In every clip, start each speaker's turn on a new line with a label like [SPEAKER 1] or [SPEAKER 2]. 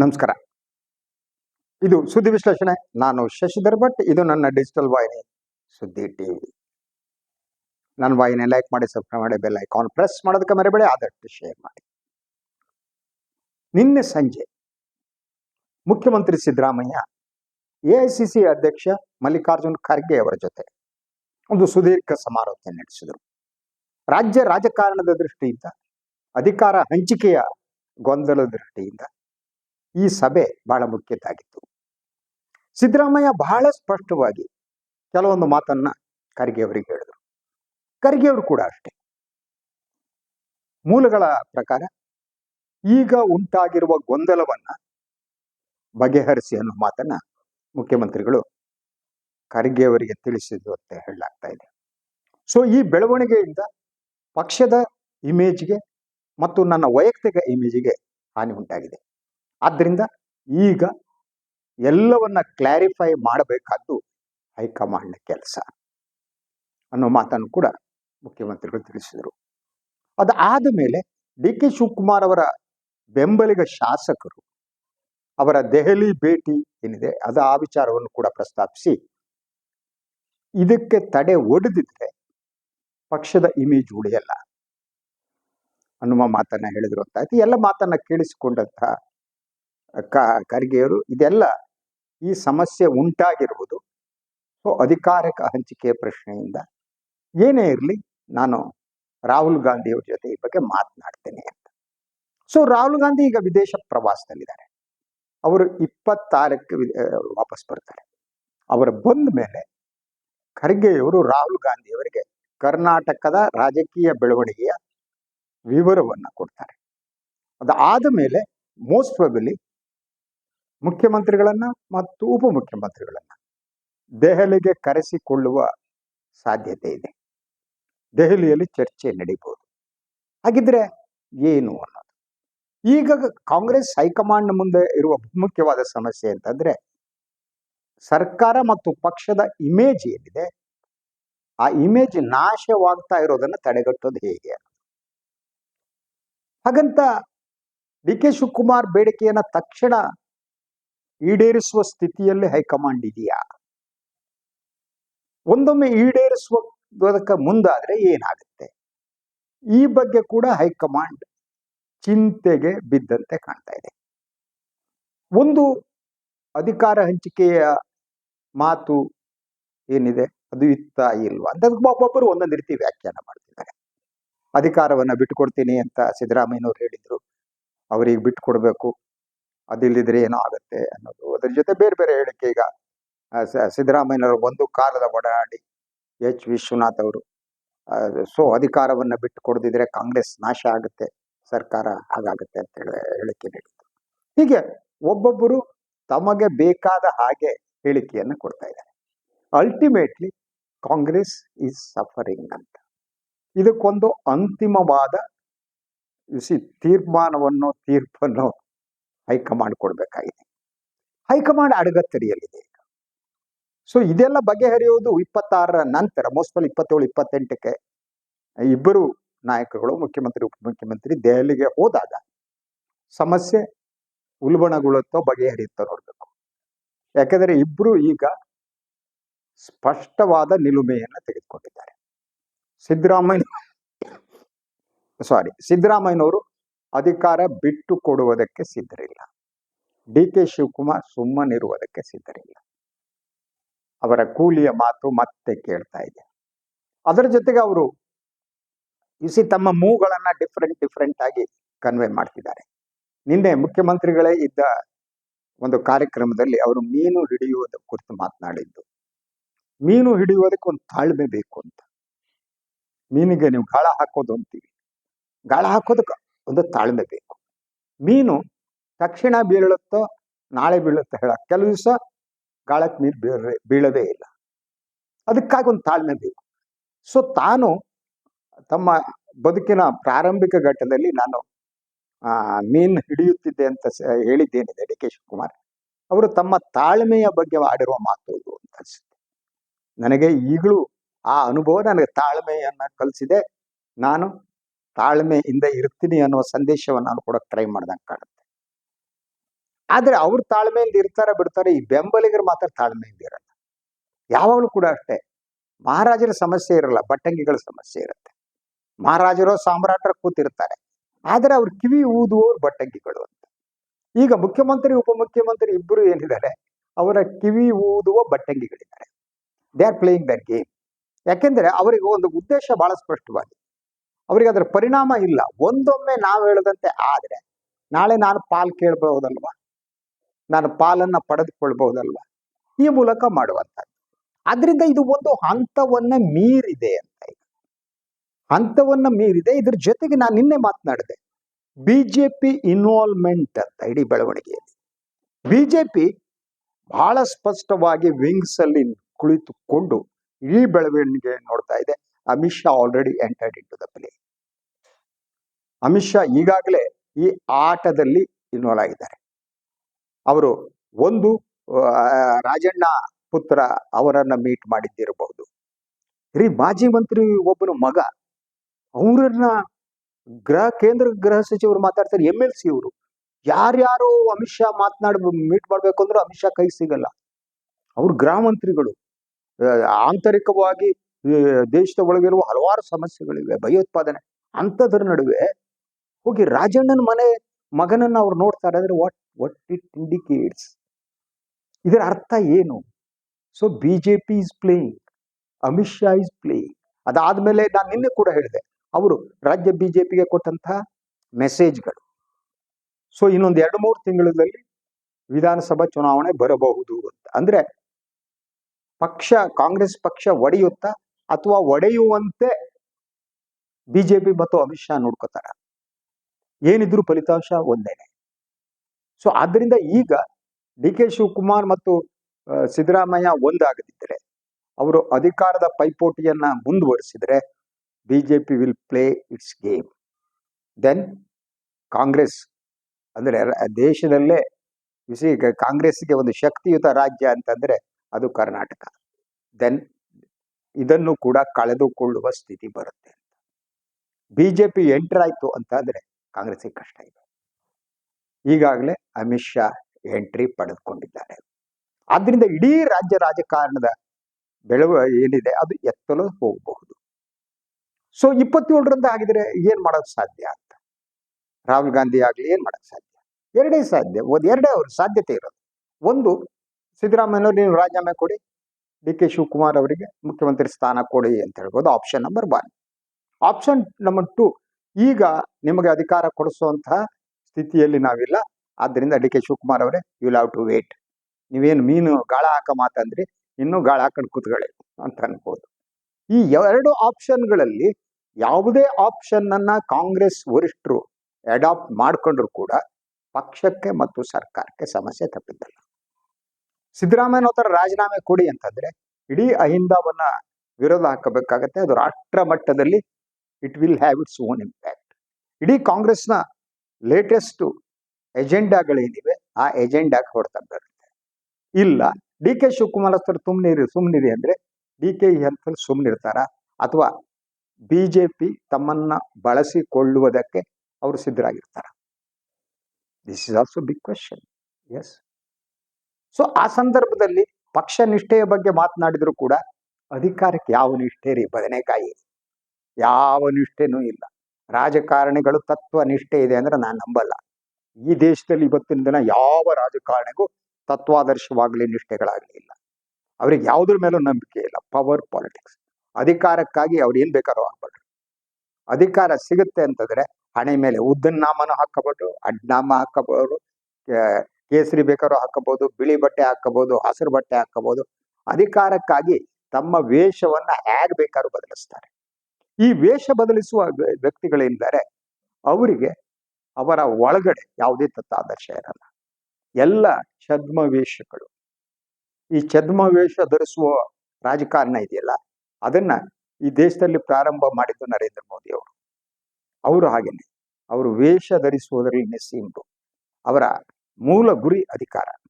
[SPEAKER 1] ನಮಸ್ಕಾರ. ಇದು ಸುದ್ದಿ ವಿಶ್ಲೇಷಣೆ. ನಾನು ಶಶಿಧರ್ ಭಟ್. ಇದು ನನ್ನ ಡಿಜಿಟಲ್ ವಾಹಿನಿ, ಸುದ್ದಿ ಟಿವಿ. ನನ್ನ ವಾಹಿನಿ ಲೈಕ್ ಮಾಡಿ ಸಬ್ಸ್ಕ್ರೈಬ್ ಮಾಡಿ ಬೆಲ್ ಐಕಾನ್ ಪ್ರೆಸ್ ಮಾಡೋದಕ್ಕೆ ಮರಿಬೇಡಿ, ಆದಷ್ಟು ಶೇರ್ ಮಾಡಿ. ನಿನ್ನೆ ಸಂಜೆ ಮುಖ್ಯಮಂತ್ರಿ ಸಿದ್ದರಾಮಯ್ಯ ಎಐಸಿಸಿ ಅಧ್ಯಕ್ಷ ಮಲ್ಲಿಕಾರ್ಜುನ್ ಖರ್ಗೆ ಅವರ ಜೊತೆ ಒಂದು ಸುದೀರ್ಘ ಸಮಾರೋಪ ನಡೆಸಿದರು. ರಾಜ್ಯ ರಾಜಕಾರಣದ ದೃಷ್ಟಿಯಿಂದ, ಅಧಿಕಾರ ಹಂಚಿಕೆಯ ಗೊಂದಲದ ದೃಷ್ಟಿಯಿಂದ ಈ ಸಭೆ ಬಹಳ ಮುಖ್ಯದ್ದಾಗಿತ್ತು. ಸಿದ್ದರಾಮಯ್ಯ ಬಹಳ ಸ್ಪಷ್ಟವಾಗಿ ಕೆಲವೊಂದು ಮಾತನ್ನ ಖರ್ಗೆ ಅವರಿಗೆ ಹೇಳಿದರು. ಖರ್ಗೆ ಅವರು ಕೂಡ ಅಷ್ಟೇ. ಮೂಲಗಳ ಪ್ರಕಾರ ಈಗ ಉಂಟಾಗಿರುವ ಗೊಂದಲವನ್ನ ಬಗೆಹರಿಸಿ ಅನ್ನೋ ಮಾತನ್ನ ಮುಖ್ಯಮಂತ್ರಿಗಳು ಖರ್ಗೆ ಅವರಿಗೆ ತಿಳಿಸಿದ್ರು ಅಂತ ಹೇಳಲಾಗ್ತಾ ಇದೆ. ಸೊ ಈ ಬೆಳವಣಿಗೆಯಿಂದ ಪಕ್ಷದ ಇಮೇಜ್ಗೆ ಮತ್ತು ನನ್ನ ವೈಯಕ್ತಿಕ ಇಮೇಜಿಗೆ ಹಾನಿ ಉಂಟಾಗಿದೆ. ಆದ್ದರಿಂದ ಈಗ ಎಲ್ಲವನ್ನ ಕ್ಲಾರಿಫೈ ಮಾಡಬೇಕಾದ್ದು ಹೈಕಮಾಂಡ್ನ ಕೆಲಸ ಅನ್ನೋ ಮಾತನ್ನು ಕೂಡ ಮುಖ್ಯಮಂತ್ರಿಗಳು ತಿಳಿಸಿದರು. ಅದಾದ ಮೇಲೆ ಡಿ ಕೆ ಶಿವಕುಮಾರ್ ಅವರ ಬೆಂಬಲಿಗ ಶಾಸಕರು ಅವರ ದೆಹಲಿ ಭೇಟಿ ಏನಿದೆ ಅದು ಆ ವಿಚಾರವನ್ನು ಕೂಡ ಪ್ರಸ್ತಾಪಿಸಿ, ಇದಕ್ಕೆ ತಡೆ ಒಡೆದಿದ್ರೆ ಪಕ್ಷದ ಇಮೇಜ್ ಉಳಿಯಲ್ಲ ಅನ್ನುವ ಮಾತನ್ನ ಹೇಳಿದ್ರು ಅಂತ ಆಯ್ತು. ಎಲ್ಲ ಮಾತನ್ನ ಕೇಳಿಸಿಕೊಂಡಂತಹ ಖರ್ಗೆಯವರು ಇದೆಲ್ಲ ಈ ಸಮಸ್ಯೆ ಉಂಟಾಗಿರುವುದು. ಸೊ, ಅಧಿಕಾರಕ ಹಂಚಿಕೆಯ ಪ್ರಶ್ನೆಯಿಂದ ಏನೇ ಇರಲಿ ನಾನು ರಾಹುಲ್ ಗಾಂಧಿಯವ್ರ ಜೊತೆ ಈ ಬಗ್ಗೆ ಮಾತನಾಡ್ತೇನೆ ಅಂತ. ಸೊ, ರಾಹುಲ್ ಗಾಂಧಿ ಈಗ ವಿದೇಶ ಪ್ರವಾಸದಲ್ಲಿದ್ದಾರೆ. ಅವರು ಇಪ್ಪತ್ತಾರಕ್ಕೆ ವಾಪಸ್ ಬರ್ತಾರೆ. ಅವರು ಬಂದ ಮೇಲೆ ಖರ್ಗೆಯವರು ರಾಹುಲ್ ಗಾಂಧಿಯವರಿಗೆ ಕರ್ನಾಟಕದ ರಾಜಕೀಯ ಬೆಳವಣಿಗೆಯ ವಿವರವನ್ನ ಕೊಡ್ತಾರೆ. ಅದಾದ ಮೇಲೆ ಮೋಸ್ಟ್ ಪ್ರಾಬಲಿ ಮುಖ್ಯಮಂತ್ರಿಗಳನ್ನ ಮತ್ತು ಉಪಮುಖ್ಯಮಂತ್ರಿಗಳನ್ನ ದೆಹಲಿಗೆ ಕರೆಸಿಕೊಳ್ಳುವ ಸಾಧ್ಯತೆ ಇದೆ. ದೆಹಲಿಯಲ್ಲಿ ಚರ್ಚೆ ನಡೀಬಹುದು ಹಾಗಿದ್ರೆ ಏನು ಅನ್ನೋದು. ಈಗ ಕಾಂಗ್ರೆಸ್ ಹೈಕಮಾಂಡ್ ಮುಂದೆ ಇರುವ ಮುಖ್ಯವಾದ ಸಮಸ್ಯೆ ಅಂತಂದ್ರೆ, ಸರ್ಕಾರ ಮತ್ತು ಪಕ್ಷದ ಇಮೇಜ್ ಏನಿದೆ, ಆ ಇಮೇಜ್ ನಾಶವಾಗ್ತಾ ಇರೋದನ್ನ ತಡೆಗಟ್ಟೋದು ಹೇಗೆ ಹಾಗಂತ ಡಿ ಕೆ ಶಿವಕುಮಾರ್ ಬೇಡಿಕೆಯನ್ನ ತಕ್ಷಣ ಈಡೇರಿಸುವ ಸ್ಥಿತಿಯಲ್ಲಿ ಹೈಕಮಾಂಡ್ ಇದೆಯಾ? ಒಂದೊಮ್ಮೆ ಈಡೇರಿಸುವ ಮುಂದಾದ್ರೆ ಏನಾಗುತ್ತೆ? ಈ ಬಗ್ಗೆ ಕೂಡ ಹೈಕಮಾಂಡ್ ಚಿಂತೆಗೆ ಬಿದ್ದಂತೆ ಕಾಣ್ತಾ ಇದೆ. ಒಂದು ಅಧಿಕಾರ ಹಂಚಿಕೆಯ ಮಾತು ಏನಿದೆ? ಅದು ಇತ್ತ ಇಲ್ವಾ? ಅಂತ ಒಬ್ಬೊಬ್ಬರು ಒಂದೊಂದು ರೀತಿ ವ್ಯಾಖ್ಯಾನ ಮಾಡ್ತಿದ್ದಾರೆ. ಅಧಿಕಾರವನ್ನ ಬಿಟ್ಟುಕೊಡ್ತೀನಿ ಅಂತ ಸಿದ್ದರಾಮಯ್ಯನವ್ರು ಹೇಳಿದ್ರು. ಅವರಿಗೆ ಬಿಟ್ಟುಕೊಡ್ಬೇಕು. ಅದಿಲ್ಲದಿದ್ರೆ ಏನೋ ಆಗುತ್ತೆ ಅನ್ನೋದು. ಅದ್ರ ಜೊತೆ ಬೇರೆ ಬೇರೆ ಹೇಳಿಕೆ ಈಗ ಸಿದ್ದರಾಮಯ್ಯನವರು ಒಂದು ಕಾಲದ ಒಡನಾಡಿ ಎಚ್. ವಿಶ್ವನಾಥ್ ಅವರು. ಸೊ, ಅಧಿಕಾರವನ್ನು ಬಿಟ್ಟು ಕೊಡದಿದ್ರೆ ಕಾಂಗ್ರೆಸ್ ನಾಶ ಆಗುತ್ತೆ, ಸರ್ಕಾರ ಹಾಗಾಗುತ್ತೆ ಅಂತ ಹೇಳಿ, ಹೇಳಿಕೆ ನೀಡಿದ್ರು. ಹೀಗೆ ಒಬ್ಬೊಬ್ಬರು ತಮಗೆ ಬೇಕಾದ ಹಾಗೆ ಹೇಳಿಕೆಯನ್ನು ಕೊಡ್ತಾ ಇದ್ದಾರೆ. ಅಲ್ಟಿಮೇಟ್ಲಿ ಕಾಂಗ್ರೆಸ್ ಈಸ್ ಸಫರಿಂಗ್ ಅಂತ. ಇದಕ್ಕೊಂದು ಅಂತಿಮವಾದ ತೀರ್ಮಾನವನ್ನು, ತೀರ್ಪನ್ನು ಹೈಕಮಾಂಡ್ ಕೊಡಬೇಕಾಗಿದೆ. ಹೈಕಮಾಂಡ್ ಅಡಗತ್ತರಿಯಲ್ಲಿದೆ ಈಗ. ಸೊ ಇದೆಲ್ಲ ಬಗೆಹರಿಯುವುದು ಇಪ್ಪತ್ತಾರರ ನಂತರ ಮೋಸ್ಟ್ಲಿ ಇಪ್ಪತ್ತೇಳು, ಇಪ್ಪತ್ತೆಂಟಕ್ಕೆ ಇಬ್ಬರು ನಾಯಕರುಗಳು, ಮುಖ್ಯಮಂತ್ರಿ ಉಪಮುಖ್ಯಮಂತ್ರಿ ದೆಹಲಿಗೆ ಹೋದಾಗ ಸಮಸ್ಯೆ ಉಲ್ಬಣಗೊಳ್ಳುತ್ತೋ ಬಗೆಹರಿಯುತ್ತೋ ನೋಡಬೇಕು. ಯಾಕಂದ್ರೆ ಇಬ್ಬರು ಈಗ ಸ್ಪಷ್ಟವಾದ ನಿಲುಮೆಯನ್ನು ತೆಗೆದುಕೊಂಡಿದ್ದಾರೆ. ಸಿದ್ದರಾಮಯ್ಯ ಸಾರಿ ಸಿದ್ದರಾಮಯ್ಯನವರು ಅಧಿಕಾರ ಬಿಟ್ಟು ಕೊಡುವುದಕ್ಕೆ ಸಿದ್ಧರಿಲ್ಲ. ಡಿ ಕೆ ಶಿವಕುಮಾರ್ ಸುಮ್ಮನಿರುವುದಕ್ಕೆ ಸಿದ್ಧರಿಲ್ಲ. ಅವರ ಕೂಲಿಯ ಮಾತು ಮತ್ತೆ ಕೇಳ್ತಾ ಇದೆ. ಅದರ ಜೊತೆಗೆ ಅವರು ಇಸಿ ತಮ್ಮ ಮೂಗಳನ್ನ ಡಿಫ್ರೆಂಟ್ ಡಿಫ್ರೆಂಟ್ ಆಗಿ ಕನ್ವೆ ಮಾಡ್ತಿದ್ದಾರೆ. ನಿನ್ನೆ ಮುಖ್ಯಮಂತ್ರಿಗಳೇ ಇದ್ದ ಒಂದು ಕಾರ್ಯಕ್ರಮದಲ್ಲಿ ಅವರು ಮೀನು ಹಿಡಿಯುವುದ ಕುರಿತು ಮಾತನಾಡಿದ್ದು. ಮೀನು ಹಿಡಿಯುವುದಕ್ಕೆ ಒಂದು ತಾಳ್ಮೆ ಬೇಕು ಅಂತ. ಮೀನಿಗೆ ನೀವು ಗಾಳ ಹಾಕೋದು ಅಂತೀವಿ. ಗಾಳ ಹಾಕೋದಕ್ಕೆ ಒಂದು ತಾಳ್ಮೆ ಬೇಕು. ಮೀನು ತಕ್ಷಣ ಬೀಳುತ್ತೋ ನಾಳೆ ಬೀಳುತ್ತೋ ಹೇಳ, ಕೆಲವು ದಿವಸ ಗಾಳಕ್ಕೆ ಮೀನು ಬೀಳ ಬೀಳದೇ ಇಲ್ಲ. ಅದಕ್ಕಾಗಿ ಒಂದು ತಾಳ್ಮೆ ಬೇಕು. ಸೊ ತಾನು ತಮ್ಮ ಬದುಕಿನ ಪ್ರಾರಂಭಿಕ ಘಟ್ಟದಲ್ಲಿ ನಾನು ಮೀನು ಹಿಡಿಯುತ್ತಿದ್ದೆ ಅಂತ ಹೇಳಿದ್ದೇನಿದೆ ಡಿ ಕೆ ಅವರು ತಮ್ಮ ತಾಳ್ಮೆಯ ಬಗ್ಗೆ ಆಡಿರುವ ಮಾತು ಇದು ಅಂತ ಅನ್ಸುತ್ತೆ. ನನಗೆ ಈಗಲೂ ಆ ಅನುಭವ ನನಗೆ ತಾಳ್ಮೆಯನ್ನ ಕಲಿಸಿದೆ. ನಾನು ತಾಳ್ಮೆಯಿಂದ ಇರ್ತೀನಿ ಅನ್ನುವ ಸಂದೇಶವನ್ನು ನಾನು ಕೊಡಕ್ಕೆ ಟ್ರೈ ಮಾಡ್ದಂಗೆ ಕಾಣುತ್ತೆ. ಆದ್ರೆ ಅವ್ರ ತಾಳ್ಮೆಯಿಂದ ಇರ್ತಾರೆ, ಬಿಡ್ತಾರೆ, ಈ ಬೆಂಬಲಿಗರು ಮಾತ್ರ ತಾಳ್ಮೆಯಿಂದ ಇರಲ್ಲ. ಯಾವಾಗಲೂ ಕೂಡ ಅಷ್ಟೇ. ಮಹಾರಾಜರ ಸಮಸ್ಯೆ ಇರಲ್ಲ, ಬಟ್ಟಂಗಿಗಳ ಸಮಸ್ಯೆ ಇರುತ್ತೆ. ಮಹಾರಾಜರು ಸಾಮ್ರಾಟರು ಕೂತಿರ್ತಾರೆ. ಆದ್ರೆ ಅವ್ರ ಕಿವಿ ಊದುವವ್ರು ಬಟ್ಟಂಗಿಗಳು ಅಂತ. ಈಗ ಮುಖ್ಯಮಂತ್ರಿ, ಉಪಮುಖ್ಯಮಂತ್ರಿ ಇಬ್ಬರು ಏನಿದ್ದಾರೆ, ಅವರ ಕಿವಿ ಊದುವ ಬಟ್ಟಂಗಿಗಳಿದ್ದಾರೆ. They are playing that game ಯಾಕೆಂದ್ರೆ ಅವರಿಗೆ ಒಂದು ಉದ್ದೇಶ ಬಹಳ ಸ್ಪಷ್ಟವಾಗಿದೆ. ಅವರಿಗೆ ಅದರ ಪರಿಣಾಮ ಇಲ್ಲ. ಒಂದೊಮ್ಮೆ ನಾವು ಹೇಳದಂತೆ ಆದ್ರೆ ನಾಳೆ ನಾನು ಪಾಲ್ ಕೇಳಬಹುದಲ್ವಾ? ನಾನು ಪಾಲನ್ನ ಪಡೆದುಕೊಳ್ಬಹುದಲ್ವಾ? ಈ ಮೂಲಕ ಮಾಡುವಂಥದ್ದು. ಆದ್ರಿಂದ ಇದು ಒಂದು ಹಂತವನ್ನ ಮೀರಿದೆ ಅಂತ ಹಂತವನ್ನ ಮೀರಿದೆ. ಇದ್ರ ಜೊತೆಗೆ ನಾನು ನಿನ್ನೆ ಮಾತನಾಡಿದೆ. ಬಿಜೆಪಿ ಇನ್ವಾಲ್ವ್ಮೆಂಟ್ ಅಂತ ಇಡೀ ಬೆಳವಣಿಗೆಯಲ್ಲಿ. ಬಿಜೆಪಿ ಬಹಳ ಸ್ಪಷ್ಟವಾಗಿ ವಿಂಗ್ಸ್ ಅಲ್ಲಿ ಕುಳಿತುಕೊಂಡು ಈ ಬೆಳವಣಿಗೆ ನೋಡ್ತಾ ಇದೆ. Amit Shah already entered into the play Amit Shah ಈಗಾಗಲೇ ಈ ಆಟದಲ್ಲಿ ಇನ್ವಾಲ್ವ್ ಆಗಿದ್ದಾರೆ. ಅವರು ಒಂದು ರಾಜಣ್ಣ ಪುತ್ರ ಅವರನ್ನ ಮೀಟ್ ಮಾಡಿದ್ದಿರಬಹುದು. ರೀ ಮಾಜಿ ಮಂತ್ರಿ ಒಬ್ಬನ ಮಗ, ಅವರನ್ನ ಗೃಹ ಕೇಂದ್ರ ಗೃಹ ಸಚಿವರು ಮಾತಾಡ್ತಾರೆ ಎಂ ಎಲ್ ಸಿ ಅವರು. ಯಾರ್ಯಾರು ಅಮಿತ್ ಶಾ ಮಾತನಾಡ್ ಮೀಟ್ ಮಾಡಬೇಕು ಅಂದ್ರೆ ಅಮಿತ್ ಶಾ ಕೈ ಸಿಗಲ್ಲ. ಅವ್ರು ಗೃಹ ಮಂತ್ರಿಗಳು. ಆಂತರಿಕವಾಗಿ ದೇಶದ ಒಳಗಿರುವ ಹಲವಾರು ಸಮಸ್ಯೆಗಳಿವೆ, ಭಯೋತ್ಪಾದನೆ. ಅಂಥದ್ರ ನಡುವೆ ಹೋಗಿ ರಾಜಣ್ಣನ ಮನೆ ಮಗನನ್ನ ಅವ್ರು ನೋಡ್ತಾರೆ. ಅಂದ್ರೆ ವಾಟ್ ವಾಟ್ ಇಟ್ ಇಂಡಿಕೇಟ್ಸ್ ಇದರ ಅರ್ಥ ಏನು? So BJP is playing Amit Shah is playing ಅದಾದ್ಮೇಲೆ ನಾನು ನಿನ್ನೆ ಕೂಡ ಹೇಳಿದೆ. ಅವರು ರಾಜ್ಯ ಬಿಜೆಪಿಗೆ ಕೊಟ್ಟಂತಹ ಮೆಸೇಜ್ಗಳು ಸೊ ಇನ್ನೊಂದು ಎರಡು ಮೂರು ತಿಂಗಳಲ್ಲಿ ವಿಧಾನಸಭಾ ಚುನಾವಣೆ ಬರಬಹುದು ಅಂತ. ಅಂದ್ರೆ ಪಕ್ಷ, ಕಾಂಗ್ರೆಸ್ ಪಕ್ಷ ಒಡೆಯುತ್ತಾ ಅಥವಾ ಒಡೆಯುವಂತೆ ಬಿಜೆಪಿ ಮತ್ತು ಅಮಿತ್ ಶಾ ನೋಡ್ಕೋತಾರ. ಏನಿದ್ರು ಫಲಿತಾಂಶ ಒಂದೇನೆ. ಸೊ ಆದ್ದರಿಂದ ಈಗ ಡಿ ಕೆ ಶಿವಕುಮಾರ್ ಮತ್ತು ಸಿದ್ದರಾಮಯ್ಯ ಒಂದಾಗದಿದ್ದರೆ, ಅವರು ಅಧಿಕಾರದ ಪೈಪೋಟಿಯನ್ನ ಮುಂದುವರಿಸಿದ್ರೆ BJP will play its game then Congress, ಅಂದರೆ ದೇಶದಲ್ಲೇ ಬಿಸಿ ಕಾಂಗ್ರೆಸ್ಗೆ ಒಂದು ಶಕ್ತಿಯುತ ರಾಜ್ಯ ಅಂತಂದರೆ ಅದು ಕರ್ನಾಟಕ. ದೆನ್ ಇದನ್ನು ಕೂಡ ಕಳೆದುಕೊಳ್ಳುವ ಸ್ಥಿತಿ ಬರುತ್ತೆ ಬಿ ಬಿಜೆಪಿ ಎಂಟರ್ ಆಯ್ತು ಅಂತಂದ್ರೆ ಕಾಂಗ್ರೆಸ್ಗೆ ಕಷ್ಟ ಇದೆ. ಈಗಾಗಲೇ ಅಮಿತ್ ಶಾ ಎಂಟ್ರಿ ಪಡೆದುಕೊಂಡಿದ್ದಾರೆ. ಆದ್ದರಿಂದ ಇಡೀ ರಾಜ್ಯ ರಾಜಕಾರಣದ ಬೆಳವ ಏನಿದೆ ಅದು ಎತ್ತಲು ಹೋಗಬಹುದು. ಸೊ ಇಪ್ಪತ್ತೇಳರಿಂದ ಆಗಿದ್ರೆ ಏನ್ ಮಾಡೋದು ಸಾಧ್ಯ ಅಂತ? ರಾಹುಲ್ ಗಾಂಧಿ ಆಗ್ಲಿ ಏನ್ ಮಾಡಕ್ ಸಾಧ್ಯ? ಎರಡೇ ಸಾಧ್ಯ, ಒಂದು ಎರಡೇ ಅವ್ರ ಸಾಧ್ಯತೆ ಇರೋದು. ಒಂದು ಸಿದ್ದರಾಮಯ್ಯನವ್ರು ನೀವು ರಾಜೀನಾಮೆ ಕೊಡಿ, ಡಿ ಕೆ ಶಿವಕುಮಾರ್ ಅವರಿಗೆ ಮುಖ್ಯಮಂತ್ರಿ ಸ್ಥಾನ ಕೊಡಿ ಅಂತ ಹೇಳ್ಬೋದು option number one. Option number two ಈಗ ನಿಮಗೆ ಅಧಿಕಾರ ಕೊಡಿಸುವಂತಹ ಸ್ಥಿತಿಯಲ್ಲಿ ನಾವಿಲ್ಲ. ಆದ್ದರಿಂದ ಡಿ ಕೆ ಶಿವಕುಮಾರ್ ಅವರೇ ಯು ಲ್ಯಾವ್ ಟು ವೇಟ್ ನೀವೇನು ಮೀನು ಗಾಳ ಹಾಕ ಮಾತಂದ್ರಿ ಇನ್ನೂ ಗಾಳ ಹಾಕೊಂಡು ಕೂತ್ಕೊಳ್ಳಿ ಅಂತ ಅನ್ಬೋದು. ಈ ಎರಡು ಆಪ್ಷನ್ಗಳಲ್ಲಿ ಯಾವುದೇ ಆಪ್ಷನ್ ಅನ್ನ ಕಾಂಗ್ರೆಸ್ ವರಿಷ್ಠರು ಅಡಾಪ್ಟ್ ಮಾಡಿಕೊಂಡ್ರು ಕೂಡ ಪಕ್ಷಕ್ಕೆ ಮತ್ತು ಸರ್ಕಾರಕ್ಕೆ ಸಮಸ್ಯೆ ತಪ್ಪಿದ್ದಲ್ಲ. ಸಿದ್ದರಾಮಯ್ಯ ಅವರ ರಾಜೀನಾಮೆ ಕೊಡಿ ಅಂತಂದ್ರೆ, ಇಡೀ ಅಹಿಂದವನ್ನ ವಿರೋಧ ಹಾಕಬೇಕಾಗತ್ತೆ. ಅದು ರಾಷ್ಟ್ರ ಮಟ್ಟದಲ್ಲಿ it will have its own impact ಇಡೀ ಕಾಂಗ್ರೆಸ್ನ ಲೇಟೆಸ್ಟ್ ಎಜೆಂಡಾಗಳೇನಿವೆ ಆ ಎಜೆಂಡಾಗೆ ಹೊಡ್ತಾ ಬರುತ್ತೆ. ಇಲ್ಲ, ಡಿ ಕೆ ಶಿವಕುಮಾರ್ ಹತ್ರ ಸುಮ್ಮನಿರಿ ಸುಮ್ಮನಿರಿ ಅಂದರೆ ಡಿ ಕೆ ಅಂತ ಸುಮ್ಮನಿರ್ತಾರ ಅಥವಾ ಬಿಜೆಪಿ ತಮ್ಮನ್ನ ಬಳಸಿಕೊಳ್ಳುವುದಕ್ಕೆ ಅವರು ಸಿದ್ಧರಾಗಿರ್ತಾರ. This is also big question as so ಆ ಸಂದರ್ಭದಲ್ಲಿ ಪಕ್ಷ ನಿಷ್ಠೆಯ ಬಗ್ಗೆ ಮಾತನಾಡಿದರೂ ಕೂಡ ಅಧಿಕಾರಕ್ಕೆ ಯಾವ ನಿಷ್ಠೆ ರೀ? ಬದನೆಕಾಯಿ. ಯಾವ ನಿಷ್ಠೆನೂ ಇಲ್ಲ. ರಾಜಕಾರಣಿಗಳು ತತ್ವ ನಿಷ್ಠೆ ಇದೆ ಅಂದ್ರೆ ನಾನು ನಂಬಲ್ಲ. ಈ ದೇಶದಲ್ಲಿ ಇವತ್ತಿನ ದಿನ ಯಾವ ರಾಜಕಾರಣಿಗೂ ತತ್ವಾದರ್ಶವಾಗಲಿ ನಿಷ್ಠೆಗಳಾಗಲಿ ಇಲ್ಲ. ಅವ್ರಿಗೆ ಯಾವುದ್ರ ಮೇಲೂ ನಂಬಿಕೆ ಇಲ್ಲ. ಪವರ್ ಪಾಲಿಟಿಕ್ಸ್ ಅಧಿಕಾರಕ್ಕಾಗಿ ಅವ್ರು ಏನ್ ಬೇಕಾದ್ರೂ ಆಗ್ಬಾರ್ದು ಅಧಿಕಾರ ಸಿಗುತ್ತೆ ಅಂತಂದ್ರೆ ಹಣೆ ಮೇಲೆ ಉದ್ದನ್ ನಾಮನೂ ಹಾಕಬಹುದು ಅಡ್ನಾಮ ಹಾಕಬಹುದು ಕೇಸರಿ ಬೇಕಾದ್ರೂ ಹಾಕಬಹುದು ಬಿಳಿ ಬಟ್ಟೆ ಹಾಕಬಹುದು ಹಸಿರು ಬಟ್ಟೆ ಹಾಕಬಹುದು ಅಧಿಕಾರಕ್ಕಾಗಿ ತಮ್ಮ ವೇಷವನ್ನ ಹೇಗ್ ಬೇಕಾದ್ರೂ ಬದಲಿಸ್ತಾರೆ. ಈ ವೇಷ ಬದಲಿಸುವ ವ್ಯ- ವ್ಯಕ್ತಿಗಳೇನಿದ್ದಾರೆ ಅವರಿಗೆ ಅವರ ಒಳಗಡೆ ಯಾವುದೇ ತತ್ವಾದರ್ಶ ಇರಲ್ಲ. ಎಲ್ಲ ಛದ್ಮವೇಷಗಳು. ಈ ಛದ್ಮವೇಷ ಧರಿಸುವ ರಾಜಕಾರಣ ಇದೆಯಲ್ಲ? ಅದನ್ನ ಈ ದೇಶದಲ್ಲಿ ಪ್ರಾರಂಭ ಮಾಡಿದ್ದು ನರೇಂದ್ರ ಮೋದಿ ಅವರು. ಅವರು ಹಾಗೇನೆ. ಅವರು ವೇಷ ಧರಿಸುವುದರಲ್ಲಿ ನಿಸ್ಸೀಮರು ಅವರ ಮೂಲ ಗುರಿ ಅಧಿಕಾರ.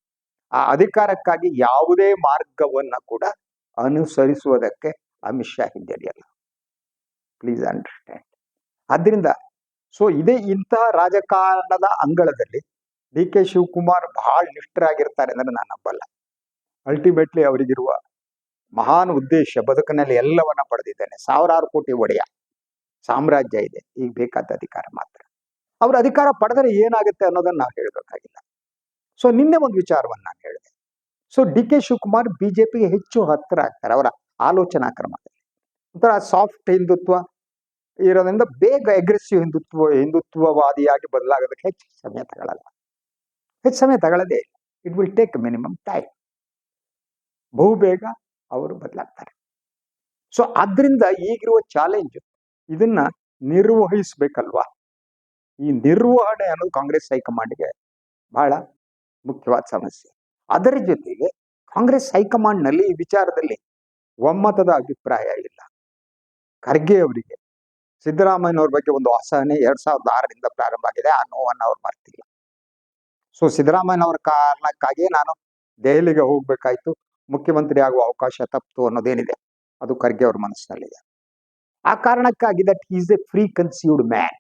[SPEAKER 1] ಆ ಅಧಿಕಾರಕ್ಕಾಗಿ ಯಾವುದೇ ಮಾರ್ಗವನ್ನ ಕೂಡ ಅನುಸರಿಸುವುದಕ್ಕೆ ಅಮಿತ್ ಶಾ ಹಿಂಜರಿಯಲ್ಲ. ಪ್ಲೀಸ್ ಅಂಡರ್ಸ್ಟ್ಯಾಂಡ್ ಆದ್ರಿಂದ ಸೊ ಇದೇ ಇಂತಹ ರಾಜಕಾರಣದ ಅಂಗಳದಲ್ಲಿ ಡಿ ಕೆ ಶಿವಕುಮಾರ್ ಬಹಳ ನಿಷ್ಠರಾಗಿರ್ತಾರೆ ಅಂದ್ರೆ ನಾನು ನಂಬಲ್ಲ. ಅಲ್ಟಿಮೇಟ್ಲಿ ಅವರಿಗಿರುವ ಮಹಾನ್ ಉದ್ದೇಶ ಬದುಕಿನಲ್ಲಿ ಎಲ್ಲವನ್ನ ಪಡೆದಿದ್ದೇನೆ. ಸಾವಿರಾರು ಕೋಟಿ ಒಡೆಯ ಸಾಮ್ರಾಜ್ಯ ಇದೆ. ಈಗ ಬೇಕಾದ ಅಧಿಕಾರ ಮಾತ್ರ. ಅವ್ರ ಅಧಿಕಾರ ಪಡೆದರೆ ಏನಾಗುತ್ತೆ ಅನ್ನೋದನ್ನ ನಾವು ಹೇಳಬೇಕಾಗಿಲ್ಲ. ಸೊ ನಿನ್ನೆ ಒಂದು ವಿಚಾರವನ್ನು ನಾನು ಹೇಳಿದೆ. ಸೊ ಡಿ ಕೆ ಶಿವಕುಮಾರ್ ಬಿಜೆಪಿಗೆ ಹೆಚ್ಚು ಹತ್ತಿರ ಆಗ್ತಾರೆ ಅವರ ಆಲೋಚನಾ ಕ್ರಮದಲ್ಲಿ. ಒಂಥರ ಸಾಫ್ಟ್ ಹಿಂದುತ್ವ ಇರೋದ್ರಿಂದ ಬೇಗ ಅಗ್ರೆಸಿವ್ ಹಿಂದುತ್ವ, ಹಿಂದುತ್ವವಾದಿಯಾಗಿ ಬದಲಾಗೋದಕ್ಕೆ ಹೆಚ್ಚು ಸಮಯ ತಗೊಳ್ಳಲ್ಲ ಹೆಚ್ಚು ಸಮಯ ತಗೊಳ್ಳೋದೇ ಇಲ್ಲ. It will take minimum time ಬಹುಬೇಗ ಅವರು ಬದಲಾಗ್ತಾರೆ. ಸೊ ಅದರಿಂದ ಈಗಿರುವ ಚಾಲೆಂಜ್ ಇದನ್ನ ನಿರ್ವಹಿಸ್ಬೇಕಲ್ವಾ? ಈ ನಿರ್ವಹಣೆ ಅನ್ನೋದು ಕಾಂಗ್ರೆಸ್ ಹೈಕಮಾಂಡ್ಗೆ ಬಹಳ ಮುಖ್ಯವಾದ ಸಮಸ್ಯೆ. ಅದರ ಜೊತೆಗೆ ಕಾಂಗ್ರೆಸ್ ಹೈಕಮಾಂಡ್ನಲ್ಲಿ ಈ ವಿಚಾರದಲ್ಲಿ ಒಮ್ಮತದ ಅಭಿಪ್ರಾಯ ಇಲ್ಲ. ಖರ್ಗೆ ಅವರಿಗೆ ಸಿದ್ದರಾಮಯ್ಯನವ್ರ ಬಗ್ಗೆ ಒಂದು ಅಸಹನೆ ಎರಡ್ ಸಾವಿರದ ಆರರಿಂದ ಪ್ರಾರಂಭ ಆಗಿದೆ. ಆ ನೋವನ್ನು ಅವ್ರು ಮರ್ತಿಲ್ಲ. ಸೊ ಸಿದ್ದರಾಮಯ್ಯನವರ ಕಾರಣಕ್ಕಾಗಿ ನಾನು ದೆಹಲಿಗೆ ಹೋಗ್ಬೇಕಾಯ್ತು. ಮುಖ್ಯಮಂತ್ರಿ ಆಗುವ ಅವಕಾಶ ತಪ್ಪಿತು ಅನ್ನೋದೇನಿದೆ, ಅದು ಖರ್ಗೆ ಅವ್ರ ಮನಸ್ಸಿನಲ್ಲಿದೆ ಆ ಕಾರಣಕ್ಕಾಗಿ that is a free confused man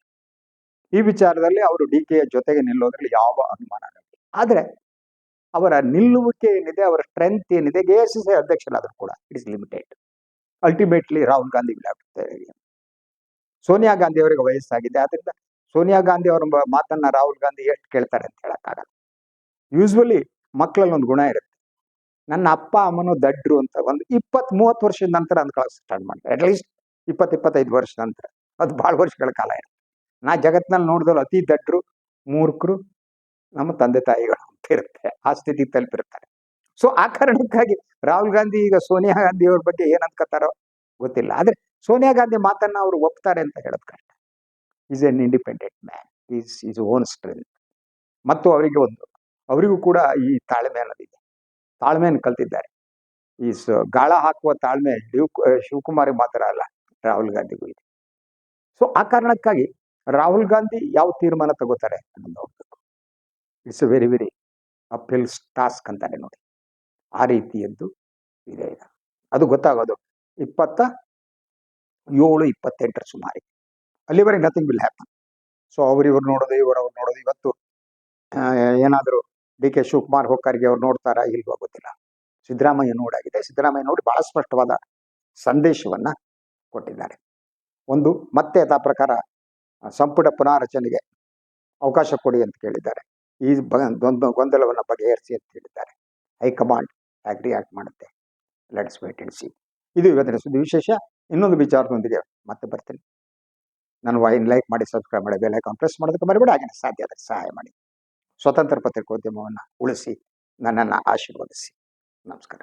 [SPEAKER 1] ಈ ವಿಚಾರದಲ್ಲಿ ಅವರು ಡಿ ಕೆಯ ಜೊತೆಗೆ ನಿಲ್ಲೋದ್ರಲ್ಲಿ ಯಾವ ಅನುಮಾನ ಇಲ್ಲ. ಆದ್ರೆ, ಅವರ ನಿಲ್ಲುವಿಕೆ ಏನಿದೆ, ಅವರ ಸ್ಟ್ರೆಂತ್ ಏನಿದೆ ಎ ಎಸ್ ಸಿ ಅಧ್ಯಕ್ಷರಾದ್ರು ಕೂಡ it is limited ultimately Rahul Gandhi tell. Sonia Gandhi ಅವರಿಗೆ ವಯಸ್ಸಾಗಿದೆ. ಆದ್ರಿಂದ ಸೋನಿಯಾ ಗಾಂಧಿ ಅವರ ಮಾತನ್ನ ರಾಹುಲ್ ಗಾಂಧಿ ಎಷ್ಟು ಕೇಳ್ತಾರೆ ಅಂತ ಹೇಳಕ್ಕಾಗಲ್ಲ. ಯೂಸ್ವಲಿ ಮಕ್ಕಳಲ್ಲಿ ಒಂದು ಗುಣ ಇರುತ್ತೆ. ನನ್ನ ಅಪ್ಪ, ಅಮ್ಮನೂ ದಡ್ರು ಅಂತ ಒಂದು ಇಪ್ಪತ್ ಮೂವತ್ತು ವರ್ಷದ ನಂತರ ಅಂದ್ಕೊಳ್ಳೋಕೆ ಸ್ಟಾರ್ಟ್ ಮಾಡ್ತಾರೆ. ಅಟ್ಲೀಸ್ಟ್ ಇಪ್ಪತ್ ಇಪ್ಪತ್ತೈದು ವರ್ಷ ನಂತರ. ಅದು ಬಹಳ ವರ್ಷಗಳ ಕಾಲ ಇರುತ್ತೆ. ನಾ ಜಗತ್ತಿನಲ್ಲಿ ನೋಡಿದವ್ರು ಅತಿ ದಡ್ರು, ಮೂರ್ಖರು, ನಮ್ಮ ತಂದೆ ತಾಯಿಗಳು ಅಂತ ಇರುತ್ತೆ. ಆ ಸ್ಥಿತಿ ತಲುಪಿರ್ತಾರೆ ಸೊ ಆ ಕಾರಣಕ್ಕಾಗಿ ರಾಹುಲ್ ಗಾಂಧಿ, ಈಗ ಸೋನಿಯಾ ಗಾಂಧಿ ಅವ್ರ ಬಗ್ಗೆ ಏನ್ ಅನ್ಕೋತಾರೋ ಗೊತ್ತಿಲ್ಲ. ಆದ್ರೆ ಸೋನಿಯಾ ಗಾಂಧಿ ಮಾತನ್ನ ಅವರು ಒಪ್ತಾರೆ ಅಂತ ಹೇಳೋದು ಕಷ್ಟ is an independent man is is own strength ಮತ್ತು ಅವರಿಗೆ ಒಂದು, ಅವರಿಗೂ ಕೂಡ ಈ ತಾಳ್ಮೆ ಅನ್ನೋದಿದೆ. ತಾಳ್ಮೆಯನ್ನು ಕಲ್ತಿದ್ದಾರೆ. ಈ ಸ- ಗಾಳ ಹಾಕುವ ತಾಳ್ಮೆ ಶಿವ್ ಶಿವಕುಮಾರಿಗೆ ಮಾತ್ರ ಅಲ್ಲ, ರಾಹುಲ್ ಗಾಂಧಿಗೂ ಇದೆ. ಸೊ ಆ ಕಾರಣಕ್ಕಾಗಿ ರಾಹುಲ್ ಗಾಂಧಿ ಯಾವ ತೀರ್ಮಾನ ತಗೋತಾರೆ ಅನ್ನೋದು ನೋಡಬೇಕು. It's very very uphill task ಅಂತಾನೆ ನೋಡಿ. ಆ ರೀತಿಯದ್ದು ಇದೆ. ಅದು ಗೊತ್ತಾಗೋದು. ಇಪ್ಪತ್ತ ಏಳು ಇಪ್ಪತ್ತೆಂಟರ ಸುಮಾರಿ ಅಲ್ಲಿವರೆಗೆ ನಥಿಂಗ್ ವಿಲ್ ಹ್ಯಾಪನ್ ಸೊ ಅವ್ರು ಇವ್ರು ನೋಡೋದು ಇವ್ರು ನೋಡೋದು. ಇವತ್ತು ಏನಾದರೂ ಡಿ ಕೆ ಶಿವಕುಮಾರ್ ಹೋಗ್ಕರ್ಗೆ ಅವ್ರು ನೋಡ್ತಾರಾ ಇಲ್ವೋ ಗೊತ್ತಿಲ್ಲ. ಸಿದ್ದರಾಮಯ್ಯ ನೋಡಾಗಿದೆ ಸಿದ್ದರಾಮಯ್ಯ ನೋಡಿ ಬಹಳ ಸ್ಪಷ್ಟವಾದ ಸಂದೇಶವನ್ನ ಕೊಟ್ಟಿದ್ದಾರೆ. ಒಂದು, ಮತ್ತೆ ಯಥಾ ಪ್ರಕಾರ ಸಂಪುಟ ಪುನಾರಚನೆಗೆ ಅವಕಾಶ ಕೊಡಿ ಅಂತ ಕೇಳಿದ್ದಾರೆ. ಈ ಒಂದು ಗೊಂದಲವನ್ನು ಬಗೆಹರಿಸಿ ಅಂತ ಹೇಳಿದ್ದಾರೆ. ಹೈಕಮಾಂಡ್ ಆಗ್ರಿ ಆಕ್ಟ್ ಮಾಡುತ್ತೆ. ಲೆಟ್ಸ್ ವೇಟ್ ಅಂಡ್ ಸಿ ಇದು ಇವತ್ತಿನ ಸುದ್ದಿ ವಿಶೇಷ. ಇನ್ನೊಂದು ವಿಚಾರದೊಂದಿಗೆ ಮತ್ತೆ ಬರ್ತೀನಿ. ನಾನು ವೈನ್ ಲೈಕ್ ಮಾಡಿ ಸಬ್ಸ್ಕ್ರೈಬ್ ಮಾಡಿ ಬೆಲ್ ಐಕಾನ್ ಪ್ರೆಸ್ ಮಾಡೋದಕ್ಕೆ ಮರಿಬೇಡಿ ಹಾಗೆ ಸಾಧ್ಯ ಆದರೆ ಸಹಾಯ ಮಾಡಿ. ಸ್ವತಂತ್ರ ಪತ್ರಿಕೋದ್ಯಮವನ್ನು ಉಳಿಸಿ ನನ್ನನ್ನು ಆಶೀರ್ವದಿಸಿ. ನಮಸ್ಕಾರ.